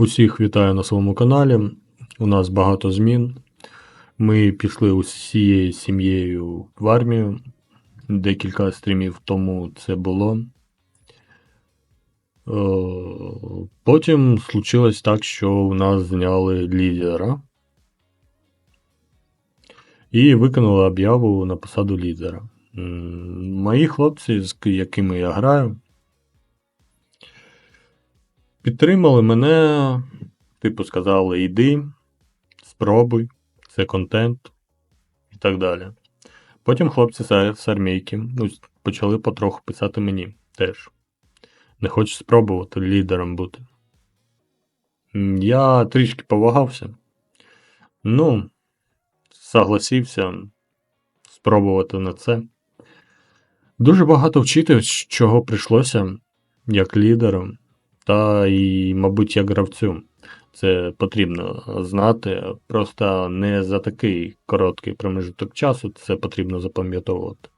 Усіх вітаю на своєму каналі. У нас багато змін. Ми пішли усією сім'єю в армію. Декілька стрімів тому це було. Е, Потім случилось так, що у нас зняли лідера. І виконали об'яву на посаду лідера. Мої хлопці, з якими я граю, підтримали мене, типу, сказали: йди, спробуй, це контент і так далі. Потім хлопці з, армійки ну, почали потроху писати мені теж. Не хочеш спробувати лідером бути. Я трішки повагався. Ну, согласився спробувати на це. Дуже багато вчити, чого прийшлося як лідером, та і, мабуть, як гравцю. Це потрібно знати. Просто не за такий короткий промежуток часу це потрібно запам'ятовувати.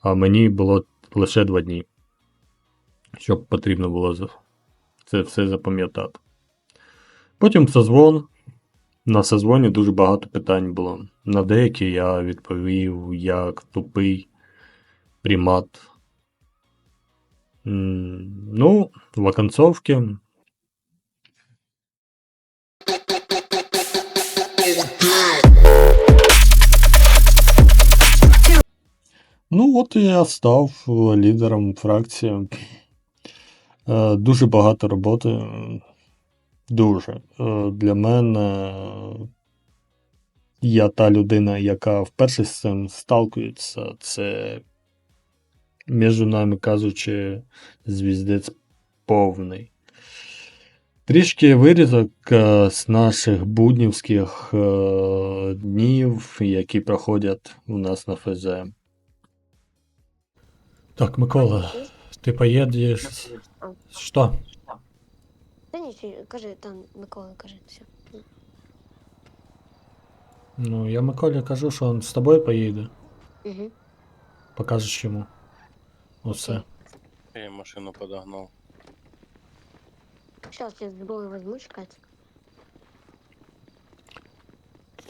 А мені було лише два дні, щоб потрібно було це все запам'ятати. Потім созвон. На созвоні дуже багато питань було. На деякі я відповів як тупий примат. Ну, в оконцовці Ну, от я став лідером фракції. Е, Дуже багато роботи. Дуже. Е, Для мене я та людина, яка вперше з цим сталкується. Це, між нами кажучи, звіздець повний. Трішки вирізок е, з наших буднівських е, днів, які проходять у нас на ФЗ. Так, Микола, ти поїдеш. Що? Та ні, кажи, там Микола, кажи, все. Ну, я Миколі кажу, що він з тобою поїде. Угу. Покажеш йому. Усе. Я машину подогнал. Сейчас я зброю возьму чекати.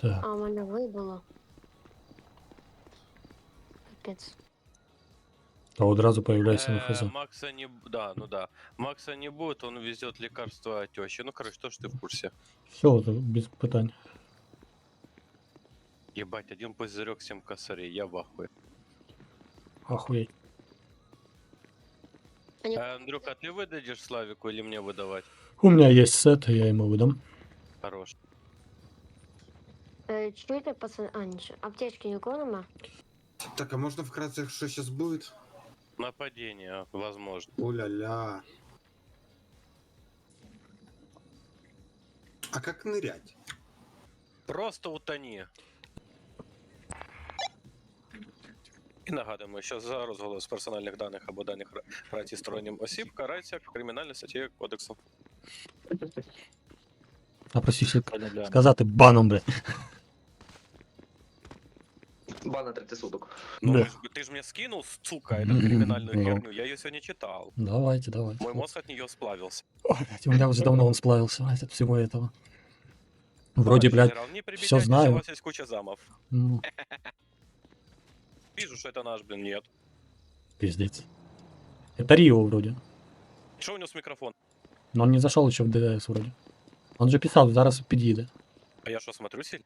Так. А у мене вибило. Капець. Та одразу появляйся на Э. Макса не... б- Да, ну да. Макса не будет, он везет лекарства тещи. Ну, короче, то, что ты в курсе. Все, без питань. Ебать, один пузырек, 7 косарей, я в ахуе. Охуеть. Они- Э, Андрюха, ты выдадишь Славику или мне выдавать? У меня есть сет, я ему выдам. Хорош. Е, чуєте, пацани? А, нічого. Аптечки нікого нема? Так, а можно вкратце, что сейчас будет? Нападение, возможно. О-ля-ля. А как нырять? Просто утони. І нагадуємо, що за розголос персональних даних або даних праці стороннім осіб карається кримінальною статтею кодексу. Напросився сказати баном, бля. Бан на 30 суток. Ну, Да. ты ж- ты же мне скинул, сука, эту криминальную Ну. херню. Я ее сегодня читал. Давайте, давайте. Мой мозг от нее сплавился. Ой, блядь, у меня уже давно он сплавился блядь, от всего этого. Вроде, Товарищ блядь, генерал, не прибедняйтесь, всё знаю. У вас есть куча замов. ну, Вижу, что это наш, блин, нет. пиздец. Это Рио вроде. Что у него с микрофоном? Но он не зашел еще в ДДС вроде. Он же писал, зараз під'їде. А я что, смотрю сильно?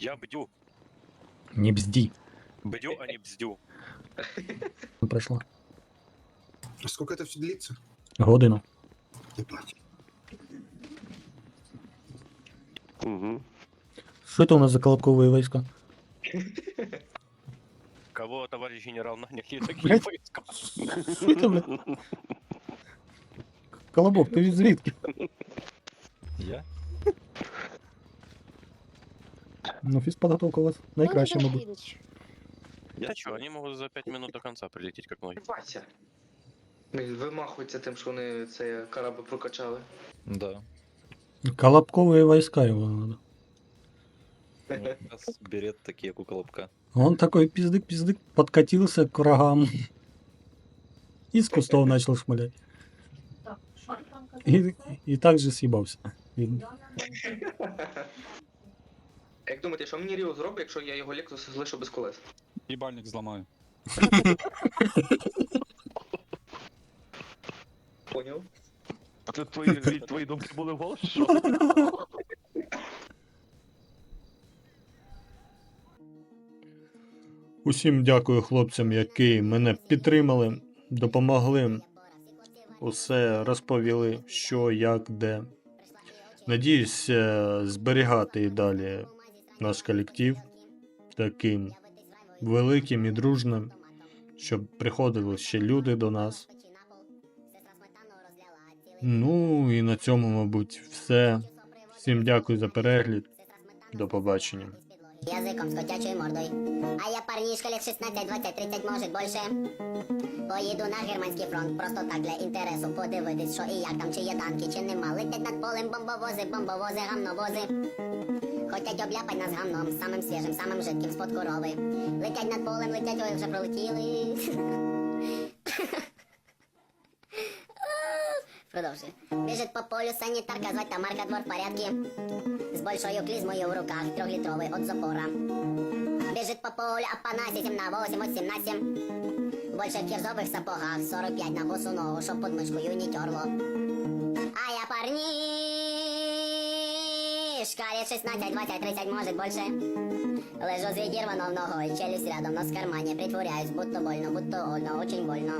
Я бдю. Не бзди. Бдю, а не бздю. Пройшло. А сколько это все длится? Годину. Ебать. Угу. Що це у нас за колобковые войска? Кого, товарищ генерал, наняли такие Блядь. войска? Що це, блядь? Колобок, ти звідки? Я? Ну, фізподготовка у вас найкраща, мабуть. мабуть. Да что, они могут за 5 минут до конца прилететь, как ноги. Вася. Вимахується тим, що вони цей корабль прокачали. Да. Колобковые войска его надо. Раз берет такие, как у Колобка. Он такой пиздык-пиздык подкатился к врагам. И с кустов начал шмалять. І, і так же з'їбався. І- Як думаєте, що мені Ріо зробить, якщо я його Lexus залишу без колес? Їбальник зламаю. Поняв? А це твої, твої думки були в голос? Що? Усім дякую хлопцям, які мене підтримали, допомогли, усе розповіли, що, як, де. Надіюсь, е, зберігати і далі наш колектив таким великим і дружним, щоб приходили ще люди до нас. Ну і на цьому, мабуть, все. Всім дякую за перегляд. До побачення. Язиком з котячою мордою. А я парнішка лет 16, 20, 30, може більше. Поїду на германський фронт, просто так для інтересу подивитись, що і як там, чи є танки, чи нема. Летять над полем бомбовози, бомбовози, гамновози. Хотять обляпать нас гамном, самим свіжим, самим жидким з-под корови. Летять над полем, летять, ой, вже пролетіли. Продовжуй. Біжить по полю санітарка, звать Тамарка, двор в порядке. З большою клізмою в руках, трьохлітровий от запора. Біжить по полю, Апанасі 7 на 8, от 17. Больше в кірзових сапогах, 45 на босу ногу, щоб под мишкою не терло. А я парнишка, лет 16, 20, 30, может больше. Лежу з відірвано ногою, челюсть рядом, нос в кармані, притворяюсь, будто больно, будто больно, очень больно.